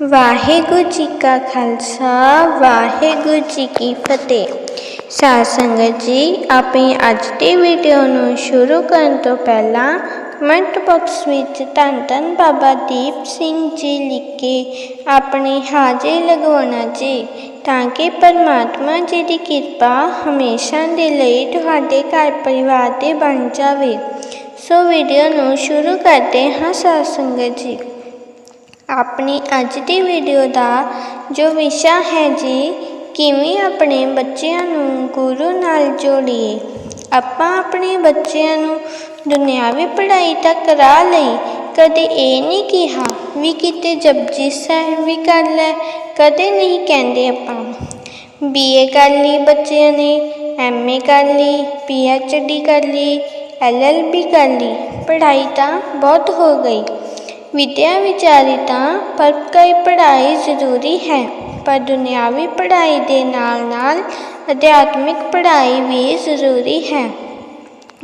ਵਾਹਿਗੁਰੂ ਜੀ ਕਾ ਖਾਲਸਾ, ਵਾਹਿਗੁਰੂ ਜੀ ਕੀ ਫਤਿਹ। ਸਾਧ ਸੰਗਤ ਜੀ, ਆਪਣੀ ਅੱਜ ਦੀ ਵੀਡੀਓ ਨੂੰ ਸ਼ੁਰੂ ਕਰਨ ਤੋਂ ਪਹਿਲਾਂ ਕਮੈਂਟ ਬਾਕਸ ਵਿੱਚ ਧੰਨ ਧੰਨ ਬਾਬਾ ਦੀਪ ਸਿੰਘ ਜੀ ਲਿਖ ਕੇ ਆਪਣੀ ਹਾਜ਼ਰੀ ਲਗਵਾਉਣਾ ਜੀ, ਤਾਂ ਕਿ ਪਰਮਾਤਮਾ ਜੀ ਦੀ ਕਿਰਪਾ ਹਮੇਸ਼ਾ ਦੇ ਲਈ ਤੁਹਾਡੇ ਘਰ ਪਰਿਵਾਰ ਤੇ ਬਣ ਜਾਵੇ। ਸੋ ਵੀਡੀਓ ਨੂੰ ਸ਼ੁਰੂ ਕਰਦੇ ਹਾਂ ਸਾਧ ਸੰਗਤ ਜੀ। ਆਪਣੀ ਅੱਜ ਦੀ ਵੀਡੀਓ ਦਾ ਜੋ ਵਿਸ਼ਾ ਹੈ ਜੀ, ਕਿਵੇਂ ਆਪਣੇ ਬੱਚਿਆਂ ਨੂੰ ਗੁਰੂ ਨਾਲ ਜੋੜੀਏ? ਆਪਾਂ ਆਪਣੇ ਬੱਚਿਆਂ ਨੂੰ ਦੁਨਿਆਵੀ ਪੜ੍ਹਾਈ ਤਾਂ ਕਰਾ ਲਈ ਕਦੇ ਇਹ ਨਹੀਂ ਕਿਹਾ ਵੀ ਕਿਤੇ ਜਪਜੀ ਸਾਹਿਬ ਵੀ ਕਰ ਲੈ, ਕਦੇ ਨਹੀਂ ਕਹਿੰਦੇ ਆਪਾਂ। ਬੀਏ ਕਰ ਲਈ ਬੱਚਿਆਂ ਨੇ ਐਮਏ ਕਰ ਲਈ ਪੀਐਚਡੀ ਕਰ ਲਈ ਐਲਐਲਬੀ ਕਰ ਲਈ, ਪੜ੍ਹਾਈ ਤਾਂ ਬਹੁਤ ਹੋ ਗਈ। ਵਿਦਿਆ ਵਿਚਾਰੀ ਤਾਂ, ਪਰ ਕਈ ਪੜ੍ਹਾਈ ਜ਼ਰੂਰੀ ਹੈ। ਪਰ ਦੁਨਿਆਵੀ ਪੜ੍ਹਾਈ ਦੇ ਨਾਲ ਨਾਲ ਅਧਿਆਤਮਿਕ ਪੜ੍ਹਾਈ ਵੀ ਜ਼ਰੂਰੀ ਹੈ।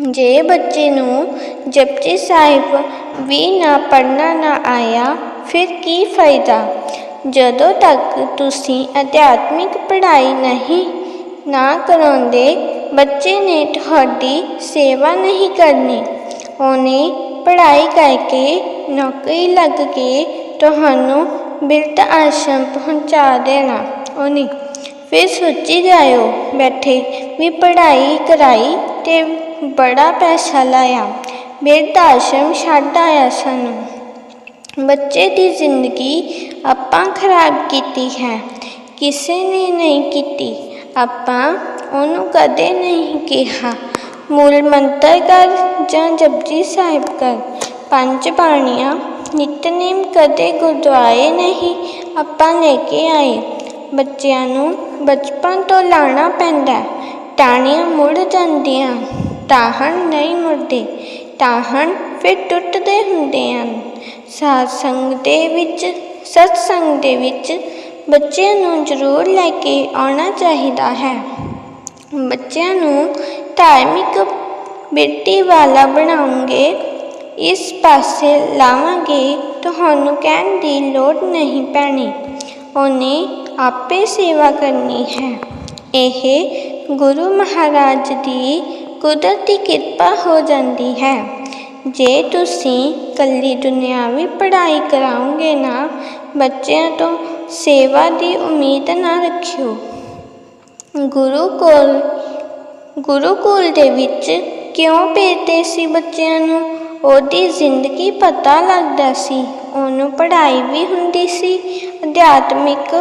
ਜੇ ਬੱਚੇ ਨੂੰ ਜਪਜੀ ਸਾਹਿਬ ਵੀ ਨਾ ਪੜ੍ਹਨਾ ਨਾ ਆਇਆ, ਫਿਰ ਕੀ ਫਾਇਦਾ? ਜਦੋਂ ਤੱਕ ਤੁਸੀਂ ਅਧਿਆਤਮਿਕ ਪੜ੍ਹਾਈ ਨਹੀਂ ਨਾ ਕਰਾਉਂਦੇ, ਬੱਚੇ ਨੇ ਤੁਹਾਡੀ ਸੇਵਾ ਨਹੀਂ ਕਰਨੀ। ਉਹਨੇ ਪੜ੍ਹਾਈ ਕਰਕੇ ਨੌਕਰੀ ਲੱਗ ਕੇ ਤੁਹਾਨੂੰ ਬਿਰਧ ਆਸ਼ਰਮ ਪਹੁੰਚਾ ਦੇਣਾ। ਉਹਨੇ ਫਿਰ ਸੋਚੀ ਜਾਇਓ, ਬੈਠੇ ਵੀ ਪੜ੍ਹਾਈ ਕਰਾਈ ਤੇ ਬੜਾ ਪੈਸਾ ਲਾਇਆ। ਬਿਰਧ ਆਸ਼ਰਮ ਛੱਡ ਆਇਆ ਸਾਨੂੰ। ਬੱਚੇ ਦੀ ਜ਼ਿੰਦਗੀ ਆਪਾਂ ਖਰਾਬ ਕੀਤੀ ਹੈ। ਕਿਸੇ ਨੇ ਨਹੀਂ ਕੀਤੀ। ਆਪਾਂ ਉਹਨੂੰ ਕਦੇ ਨਹੀਂ ਕਿਹਾ। ਮੂਲ ਮੰਤਰ ਕਰ ਜਾਂ ਜਪਜੀ ਸਾਹਿਬ ਕਰ। ਪੰਜ ਬਾਣੀਆਂ, ਨਿਤਨੇਮ ਕਦੇ ਗੁਰਦੁਆਰੇ ਨਹੀਂ, ਆਪਾਂ ਲੈ ਕੇ ਆਏ। ਬੱਚਿਆਂ ਨੂੰ ਬਚਪਨ ਤੋਂ ਲਾਣਾ ਪੈਂਦਾ ਟਾਣੀਆਂ ਮੁੜ ਜਾਂਦੀਆਂ ਤਾਹਣ ਨਹੀਂ ਮੁੜਦੇ। ਤਾਹਣ ਫਿਰ ਟੁੱਟਦੇ ਹੁੰਦੇ ਹਨ। ਸਾਧ ਸੰਗ ਦੇ ਵਿੱਚ, ਸਤ ਸੰਗ ਦੇ ਵਿੱਚ ਬੱਚਿਆਂ ਨੂੰ ਜ਼ਰੂਰ ਲੈ ਕੇ ਆਉਣਾ ਚਾਹੀਦਾ ਹੈ। ਬੱਚਿਆਂ ਨੂੰ ਧਾਰਮਿਕ ਬੇਟੀ ਵਾਲਾ ਬਣਾਉਂਗੇ। ਇਸ ਪਾਸੇ ਲਾਵਾਂਗੇ, ਤੁਹਾਨੂੰ ਕਹਿਣ ਦੀ ਲੋੜ ਨਹੀਂ ਪੈਣੀ। ਉਹਨੇ ਆਪੇ ਸੇਵਾ ਕਰਨੀ ਹੈ। ਇਹ ਗੁਰੂ ਮਹਾਰਾਜ ਦੀ ਕੁਦਰਤੀ ਕਿਰਪਾ ਹੋ ਜਾਂਦੀ ਹੈ। ਜੇ ਤੁਸੀਂ ਕੱਲੀ ਦੁਨਿਆਵੀ ਪੜ੍ਹਾਈ ਕਰਾਓਗੇ ਨਾ, ਬੱਚਿਆਂ ਤੋਂ ਸੇਵਾ ਦੀ ਉਮੀਦ ਨਾ ਰੱਖਿਓ। ਗੁਰੂ ਕੋਲ ਗੁਰੂ ਕੋਲ ਦੇ ਵਿੱਚ ਕਿਉਂ ਭੇਜਦੇ ਸੀ ਬੱਚਿਆਂ ਨੂੰ? ਉਹਦੀ ਜ਼ਿੰਦਗੀ ਪਤਾ ਲੱਗਦਾ ਸੀ। ਉਹਨੂੰ ਪੜ੍ਹਾਈ ਵੀ ਹੁੰਦੀ ਸੀ, ਅਧਿਆਤਮਿਕ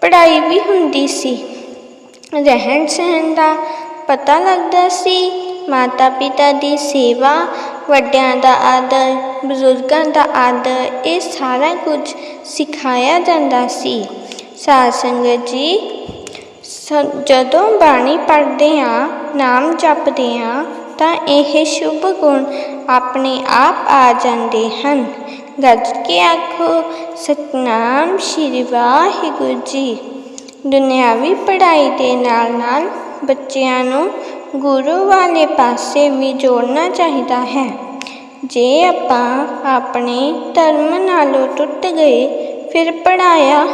ਪੜ੍ਹਾਈ ਵੀ ਹੁੰਦੀ ਸੀ। ਰਹਿਣ ਸਹਿਣ ਦਾ ਪਤਾ ਲੱਗਦਾ ਸੀ। ਮਾਤਾ ਪਿਤਾ ਦੀ ਸੇਵਾ, ਵੱਡਿਆਂ ਦਾ ਆਦਰ, ਬਜ਼ੁਰਗਾਂ ਦਾ ਆਦਰ, ਇਹ ਸਾਰਾ ਕੁਝ ਸਿਖਾਇਆ ਜਾਂਦਾ ਸੀ। ਸਾਧ ਸੰਗਤ ਜੀ ਜਦੋਂ ਬਾਣੀ ਪੜ੍ਹਦੇ ਆ, ਨਾਮ ਜਪਦੇ ਆ ਤਾਂ ਇਹ ਸ਼ੁਭ ਗੁਣ ਆਪਣੇ ਆਪ ਆ ਜਾਂਦੇ ਹਨ। ਗੱਜ ਕੇ ਆਖੋ, ਸਤਨਾਮ ਸ਼੍ਰੀ ਵਾਹਿਗੁਰੂ ਜੀ। ਦੁਨਿਆਵੀ ਪੜ੍ਹਾਈ ਦੇ ਨਾਲ ਨਾਲ ਬੱਚਿਆਂ ਨੂੰ ਗੁਰੂ ਵਾਲੇ ਪਾਸੇ ਵੀ ਜੋੜਨਾ ਚਾਹੀਦਾ ਹੈ। ਜੇ ਆਪਾਂ ਆਪਣੇ ਧਰਮ ਨਾਲੋਂ ਟੁੱਟ ਗਏ, ਫਿਰ ਪੜਾਇਆ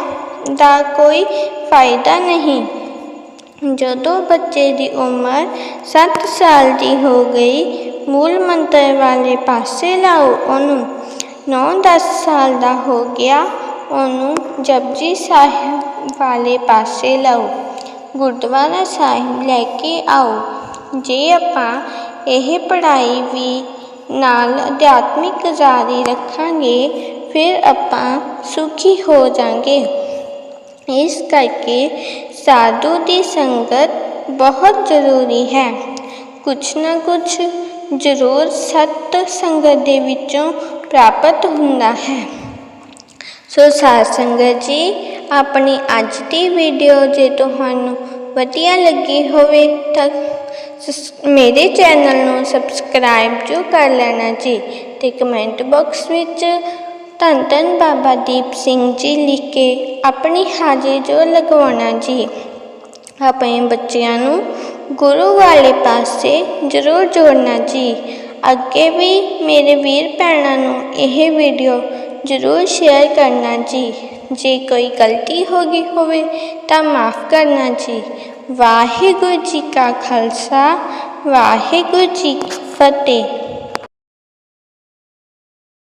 ਦਾ ਕੋਈ ਫਾਇਦਾ ਨਹੀਂ। ਜਦੋਂ ਬੱਚੇ ਦੀ ਉਮਰ 7 ਸਾਲ ਦੀ ਹੋ ਗਈ, ਮੂਲ ਮੰਤਰ ਵਾਲੇ ਪਾਸੇ ਲਾਓ, ਉਹਨੂੰ 9-10 ਸਾਲ ਦਾ ਹੋ ਗਿਆ, ਉਹਨੂੰ ਜਪਜੀ ਸਾਹਿਬ ਵਾਲੇ ਪਾਸੇ ਲਾਓ। ਗੁਰਦੁਆਰਾ ਸਾਹਿਬ ਲੈ ਕੇ ਆਓ। ਜੇ ਆਪਾਂ ਇਹ ਪੜ੍ਹਾਈ ਵੀ ਨਾਲ ਅਧਿਆਤਮਿਕ ਜਾਰੀ ਰੱਖਾਂਗੇ, ਫਿਰ ਆਪਾਂ ਸੁਖੀ ਹੋ ਜਾਾਂਗੇ। ਇਸ ਕਰਕੇ ਸਾਧੂ ਦੀ ਸੰਗਤ ਬਹੁਤ ਜ਼ਰੂਰੀ ਹੈ। ਕੁਛ ਨਾ ਕੁਛ ਜ਼ਰੂਰ ਸਤ ਸੰਗਤ ਦੇ ਵਿੱਚੋਂ ਪ੍ਰਾਪਤ ਹੁੰਦਾ ਹੈ। ਸੋ ਸਾਧ ਸੰਗਤ ਜੀ, ਆਪਣੀ ਅੱਜ ਦੀ ਵੀਡੀਓ ਜੇ ਤੁਹਾਨੂੰ ਵਧੀਆ ਲੱਗੀ ਹੋਵੇ ਤਾਂ ਮੇਰੇ ਚੈਨਲ ਨੂੰ ਸਬਸਕ੍ਰਾਈਬ ਜੋ ਕਰ ਲੈਣਾ ਜੀ ਤੇ ਕਮੈਂਟ ਬਾਕਸ ਵਿੱਚ ਧੰਨ ਧੰਨ ਬਾਬਾ ਦੀਪ ਸਿੰਘ ਜੀ ਲਿਖ ਕੇ ਆਪਣੀ ਹਾਜ਼ਰੀ ਜੋ ਲਗਵਾਉਣਾ ਜੀ। ਆਪਣੇ ਬੱਚਿਆਂ ਨੂੰ ਗੁਰੂ ਵਾਲੇ ਪਾਸੇ ਜ਼ਰੂਰ ਜੋੜਨਾ ਜੀ। ਅੱਗੇ ਵੀ ਮੇਰੇ ਵੀਰ ਭੈਣਾਂ ਨੂੰ ਇਹ ਵੀਡੀਓ ਜ਼ਰੂਰ ਸ਼ੇਅਰ ਕਰਨਾ ਜੀ। ਜੇ ਕੋਈ ਗਲਤੀ ਹੋ ਗਈ ਹੋਵੇ ਤਾਂ ਮਾਫ ਕਰਨਾ ਜੀ। ਵਾਹਿਗੁਰੂ ਜੀ ਕਾ ਖਾਲਸਾ, ਵਾਹਿਗੁਰੂ ਜੀ ਕੀ ਫਤਿਹ।